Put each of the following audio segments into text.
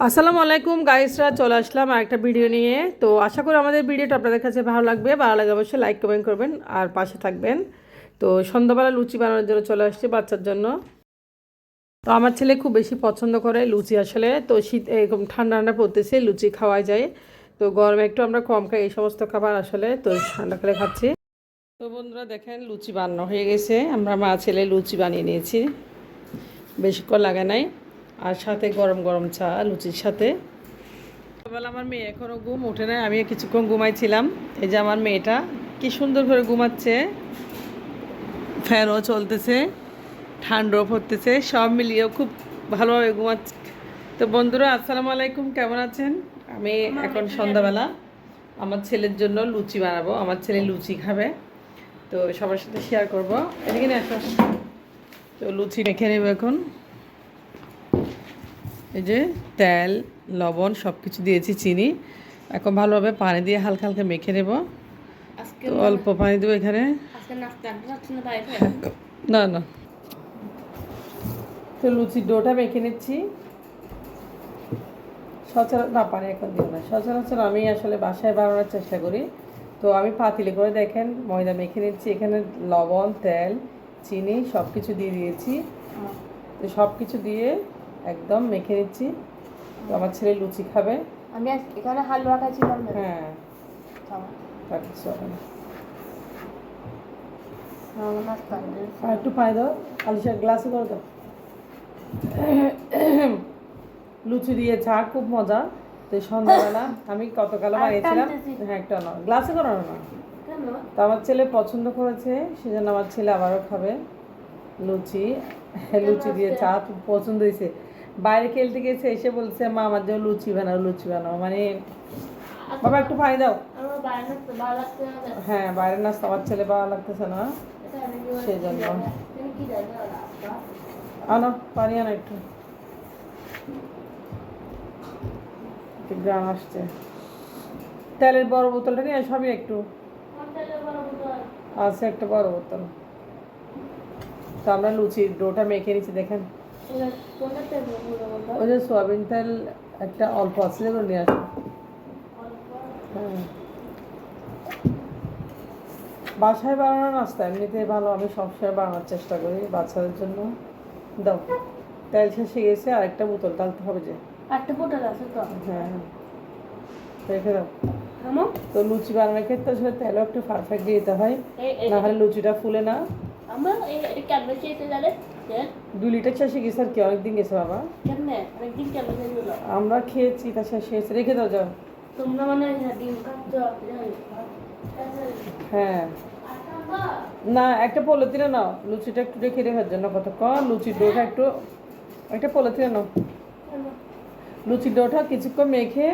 আসসালামু আলাইকুম গাইসরা চলে আসলাম একটা ভিডিও নিয়ে। তো আশা করি আমাদের ভিডিওটা আপনাদের কাছে ভালো লাগবে। ভালো লাগে অবশ্যই লাইক কমেন্ট করবেন আর পাশে থাকবেন। তো সন্ধ্যাবেলা লুচি বানানোর জন্য চলে আসছে বাচ্চার জন্য। তো আমার ছেলে খুব বেশি পছন্দ করে লুচি আসলে। তো শীত, এরকম ঠান্ডা ঠান্ডা পড়তেছে, লুচি খাওয়া যায়। তো গরমে একটু আমরা কম খাই এই সমস্ত খাবার আসলে। তো ঠান্ডা করে খাচ্ছি। তো বন্ধুরা দেখেন, লুচি বানানো হয়ে গেছে। আমরা মা ছেলে লুচি বানিয়ে নিয়েছি। বেশিক্ষণ লাগে নাই। আর সাথে গরম গরম চা লুচির সাথে। সকালবেলা আমার মেয়ে এখনও ঘুম ওঠে নাই আমি কিছুক্ষণ ঘুমাইছিলাম। এই যে আমার মেয়েটা কি সুন্দর করে ঘুমাচ্ছে। ফ্যানও চলতেছে ঠান্ডাও পড়তেছে সব মিলিয়েও খুব ভালোভাবে ঘুমাচ্ছে। তো বন্ধুরা আসসালামু আলাইকুম কেমন আছেন? আমি এখন সন্ধ্যাবেলা আমার ছেলের জন্য লুচি বানাবো আমার ছেলে লুচি খাবে। তো সবার সাথে শেয়ার করব। এদিকে না আসো। তো লুচি মেখে নেব এখন। এই যে তেল লবণ সব কিছু দিয়েছি চিনি। এখন ভালোভাবে পানি দিয়ে হালকা হালকা মেখে নেব। তো অল্প পানি দেবো এখানে। না না তো লুচির ডোটা মেখে নিচ্ছি। সচরাচর না পানি এখন দিব না। সচরাচর আমি আসলে বাসায় বানানোর চেষ্টা করি। তো আমি পাতিলে করে দেখেন ময়দা মেখে নিচ্ছি। এখানে লবণ তেল চিনি সব কিছু দিয়ে দিয়েছি। তো সব কিছু দিয়ে একদম মেখে নিচ্ছি। তো আমার ছেলে লুচি খাবে। আমি এখানে হালুয়া খাইছিলাম হ্যাঁ। আর একটু পানি দাও। আলিশার গ্লাসে করে দাও। লুচি দিয়ে চা খুব মজা। তো সন্ধ্যাবেলা আমি কতকাল বানিয়েছিলাম? হ্যাঁ একটা না গ্লাসে করানো না। তো আমার ছেলে পছন্দ করেছে সেজন্য আমার ছেলে আবারও খাবে। লুচি লুচি দিয়ে চা খুব পছন্দ হয়েছে বাইরে খেলতে গেছে এসে বলছে মা আমার জন্য লুচি বানাও লুচি বানাও মানে বাবা একটু পানি দাও। হ্যাঁ বাইরের নাস্তা আমার ছেলে বাবা লাগতেছে না এটা আমি কি বলছি? সেজন্য। তুমি কি জানো নাস্তা? আনো পানি আনো একটু গ্রাম আসছে তেলের বড় বোতলটা নিয়ে সবই একটু। আছে একটা বড় বোতল তো আমরা লুচির ডোটা মেখে নিচ্ছি দেখেন? ওই যে সোয়াবিন তেল একটা অল্প আছে যেগুলো নিয়ে আসো। অল্প। হ্যাঁ। বাসায় বানানো নাস্তা এমনিতে ভালো আমি সবসময় বানানোর চেষ্টা করি বাচ্চাদের জন্য। দাও তেল শেষে গেছে আর একটা বোতল ডালতে হবে যে। একটা বোতল আছে তো? হ্যাঁ হ্যাঁ। রেখে দাও। তো লুচি বানানোর ক্ষেত্রে আসলে তেলও একটু পারফেক্ট দিতে হয়। না হলে লুচিটা ফুলে না। এই এটা কেমনে চেয়েছে জানে দুই লিটার শেষে গেছে আর কি অনেকদিন গেছে বাবা? কেমনে অনেকদিন চেয়েছিল আমরা খেয়েছি তা শেষ হয়েছে রেখে দাও যাও। তোমরা মানে ডিম খাচ্ছ হ্যাঁ। না একটা পলিথিনে নাও লুচিটা একটু রেখে দেওয়ার জন্য কতক্ষণ লুচির ডোটা একটু একটা পলিথিনে নাও। লুচির ডোটা কিছুক্ষণ মেখে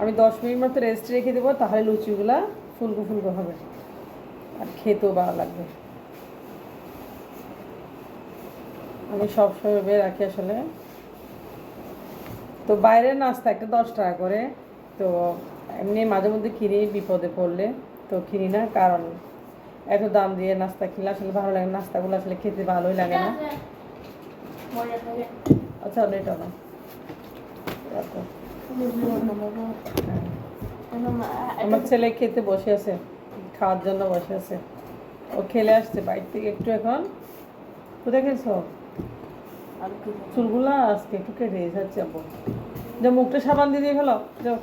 আমি দশ মিনিট মতো রেস্ট রেখে দেবো তাহলে লুচিগুলা ফুলকো ফুলকো হবে। আর খেতেও ভালো লাগবে। আমি সবসময় ভেবে রাখি আসলে। তো বাইরের নাস্তা একটা দশ টাকা করে। তো এমনি মাঝে মধ্যে কিনি, বিপদে পড়লে। তো কিনি না, কারণ এত দাম দিয়ে নাস্তা কিনলে আসলে ভালো লাগে। নাস্তাগুলো আসলে খেতে ভালোই লাগে না। আচ্ছা এটা না হ্যাঁ। আমার ছেলে খেতে বসে আছে, খাওয়ার জন্য বসে আছে। ও খেলে আসছে, বাইর থেকে একটু এখন। কোথায় চুলগুলা আজকে একটু কেটে যাচ্ছে আপু যে মুখটা সাবান দিয়ে দিয়ে ফেলো যাও।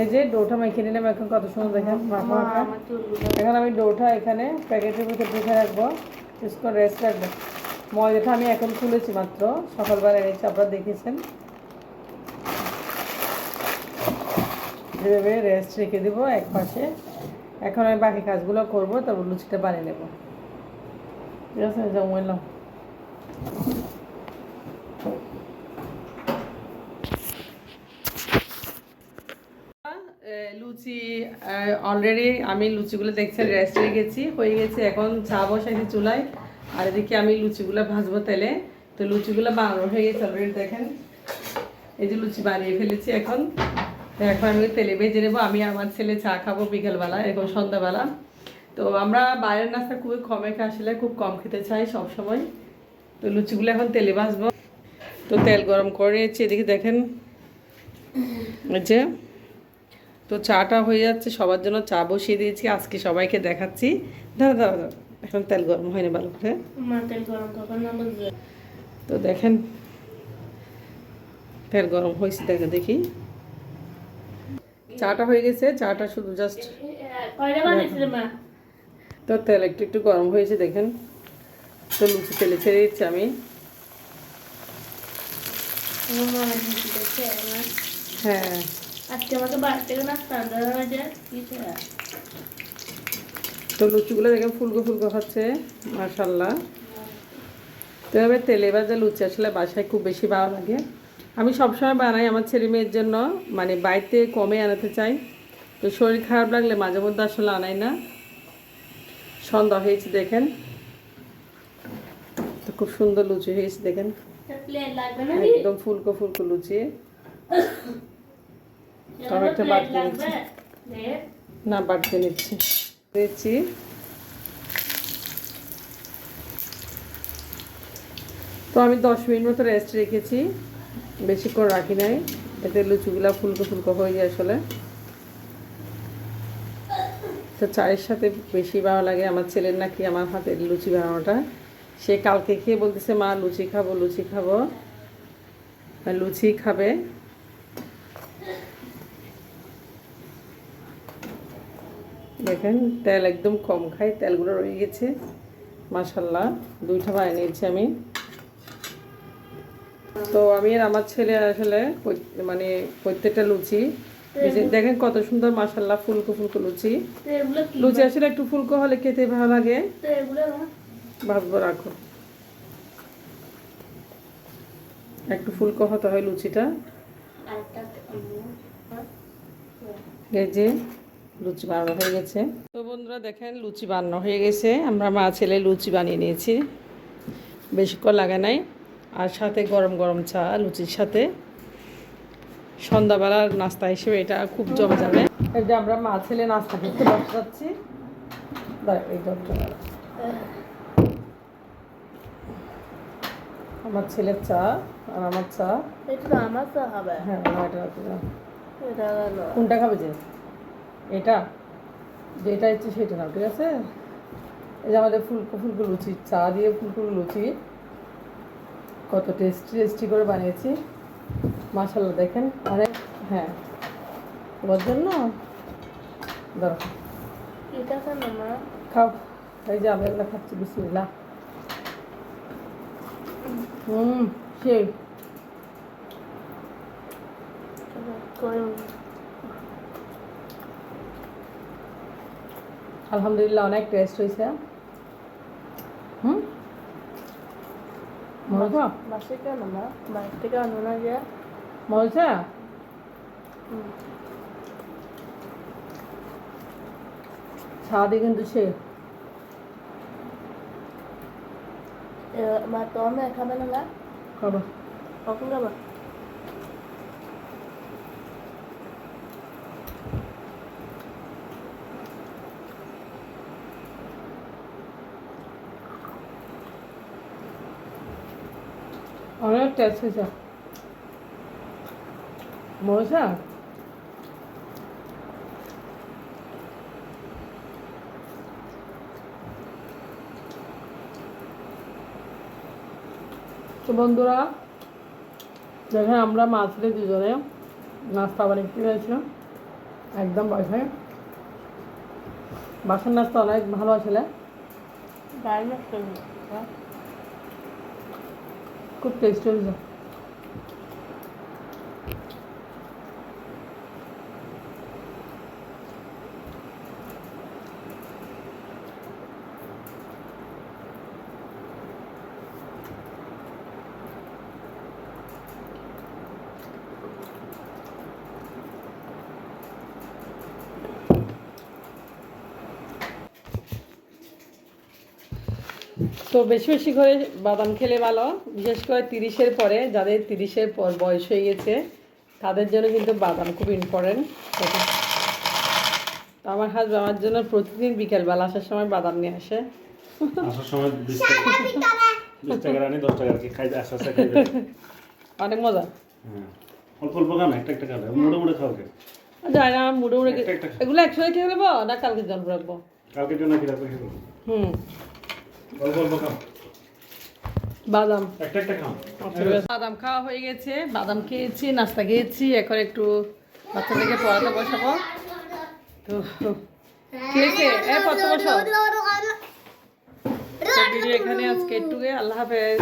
এই যে ডোটা মেখে নিলাম এখন কত সুন্দর দেখেন মাখা মাখা। এখন আমি ডোটা এখানে প্যাকেটের ভিতরে ঢুকে রাখব রেস্ট রাখব। ময়দাটা আমি এখন খুলেছি মাত্র সকালবেলা এনেছি আপনারা দেখেছেন? এভাবে রেস্ট রেখে দেবো এক পাশে। এখন আমি বাকি কাজগুলো করব তারপর লুচিটা বানিয়ে নেব। ঠিক আছে জমাইলাম লুচি অলরেডি আমি লুচিগুলো দেখছেন রেস্ট হয়ে গেছি, হয়ে গেছে, এখন চা বসাইছি চুলায়, আর এদিকে আমি লুচিগুলো ভাজবো তেলে। তো লুচিগুলো বানানো হয়ে গেছে অলরেডি দেখেন। এই যে লুচি বানিয়ে ফেলেছি এখন। এখন আমি তেলে ভেজে নেব, আমি আমার ছেলে চা খাব বিকেলবেলা, এরকম সন্ধ্যাবেলা। তো আমরা বাইরের নাস্তা খুবই কমে আসলে খুব কম খেতে চাই সব সময় তো লুচিগুলো এখন তেলে ভাজবো। তো তেল গরম করে নিয়েছি এদিকে দেখেন। যে তো চাটা হয়ে যাচ্ছে সবার জন্য চা বসিয়ে দিয়েছি আজকে সবাইকে দেখাচ্ছি। দাঁড়া দাঁড়া দাঁড়া এখন তেল গরম হয়নি ভালো করে। তো দেখেন তেল গরম হয়েছে দেখে দেখি। চাটা হয়ে গেছে চাটা শুধু জাস্ট তো তেল একটু একটু গরম হয়েছে দেখেন। তো লুচি তেলে ছেড়ে দিচ্ছি আমি। হ্যাঁ। আজকে আমাকে বাড়ি থেকে নাস্তা তো লুচিগুলো দেখেন ফুলকো ফুলকো হচ্ছে মার্শাল্লাহ তো এভাবে তেলে ভাজা লুচি আসলে বাসায় খুব বেশি ভালো লাগে। আমি সবসময় বানাই আমার ছেলে মেয়ের জন্য মানে বাড়িতে কমে আনাতে চাই। তো শরীর খারাপ লাগলে মাঝে মধ্যে আসলে আনাই না। সন্ধ্যা হয়েছে দেখেন। তো খুব সুন্দর লুচি হয়েছে দেখেন। একদম ফুলকো ফুলকো লুচি। তবে একটা লাগবে? প্লেট না বাড়তে নিচ্ছি। দিচ্ছি। তো আমি দশ মিনিট মতো রেস্ট রেখেছি। বেশিক্ষণ রাখি নাই। এতে লুচিগুলা ফুলকো ফুলকো হয়ে যায় আসলে। তো চায়ের সাথে বেশি ভালো লাগে আমার ছেলের নাকি আমার হাতের লুচি বানানোটা। সে কালকে খেয়ে বলতেছে, মা, লুচি খাব লুচি খাব। লুচি খাবে। দেখেন, তেল একদম কম খাই, তেলগুলো রয়ে গেছে। মাসাল্লাহ দুইটা বানিয়ে নিয়েছি আমি। তো আমি আর আমার ছেলে আসলে মানে প্রত্যেকটা লুচি দেখেন কত সুন্দর মাসাল্লাহ ফুলকো ফুলকো লুচি। লুচি আসলে একটু ফুলকো হলে খেতে ভালো লাগে। ভাববো রাখো। একটু ফুলকো হতে হয় লুচিটা। এই লুচি বানানো হয়ে গেছে। তো বন্ধুরা দেখেন লুচি বানানো হয়ে গেছে। আমরা মা ছেলে লুচি বানিয়ে নিয়েছি। বেশিক্ষণ লাগে নাই। আর সাথে গরম গরম চা লুচির সাথে। সন্ধ্যাবেলার নাস্তা হিসেবে এটা খুব জমে যাবে। এই যে আমরা মা ছেলে নাস্তা করতে বসে যাচ্ছি এই আমার ছেলের চা আর আমার চা। এটা আমার তো হবে। হ্যাঁ এটা এটা কোনটা খাবে যে? এটা? যেটা ইচ্ছে সেটা নাও ঠিক আছে? এই যে আমাদের ফুলকো ফুলকো লুচি চা দিয়ে ফুলকো লুচি। কত টেস্টি টেস্টি করে বানিয়েছি। মাসাল্লাহ দেখেন অনেক হ্যাঁ। ওর জন্য? ধরো খাও। এই যে আমি এগুলো খাচ্ছি বিসমিল্লা হুম সেই। আলহামদুলিল্লাহ অনেক টেস্ট হয়েছে। হুম? মজা বাসে কেন মা? বাড়ি থেকে আনো না মজা হুম। স্বাদই কিন্তু সে। মা তো আমি খাবে না খাব। কখন খাবা? অনেক টেস্ট হয়েছে মজা? তো বন্ধুরা দেখেন আমরা মাছলে দুজনে নাস্তা বানিয়ে পেয়েছিলাম একদম বাসায়। বাসার নাস্তা অনেক ভালো আসলে খুব টেস্টি হয়েছে। তো বেশি বেশি করে বাদাম খেলে ভালো বিশেষ করে তিরিশের পরে যাদের তিরিশের পর বয়স হয়ে গেছে তাদের জন্য কিন্তু বাদাম খুব ইম্পর্টেন্ট তো আমার হাজব্যান্ড আমার জন্য প্রতিদিন বিকেলবেলা আসার সময় বাদাম নিয়ে আসে। আসার সময় অনেক মজা। অল্প অল্প খাও একটা একটা খাও মুড়ে মুড়ে খাও যায় না মুড়ে মুড়ে একটা একটা এগুলো একসাথে খেয়ে নেব না কালকে জল রাখব? কালকে জন্য কি রাখবে সেগুলো হুম। খাও বাদাম। বাদাম খাওয়া হয়ে গেছে বাদাম খেয়েছি নাস্তা খেয়েছি এখন একটু বাচ্চাদেরকে পড়াতে বসাবো। তো খেয়েছে? এ পড়তে বসো ভিডিও এখানে আজকে একটু আল্লাহ হাফেজ।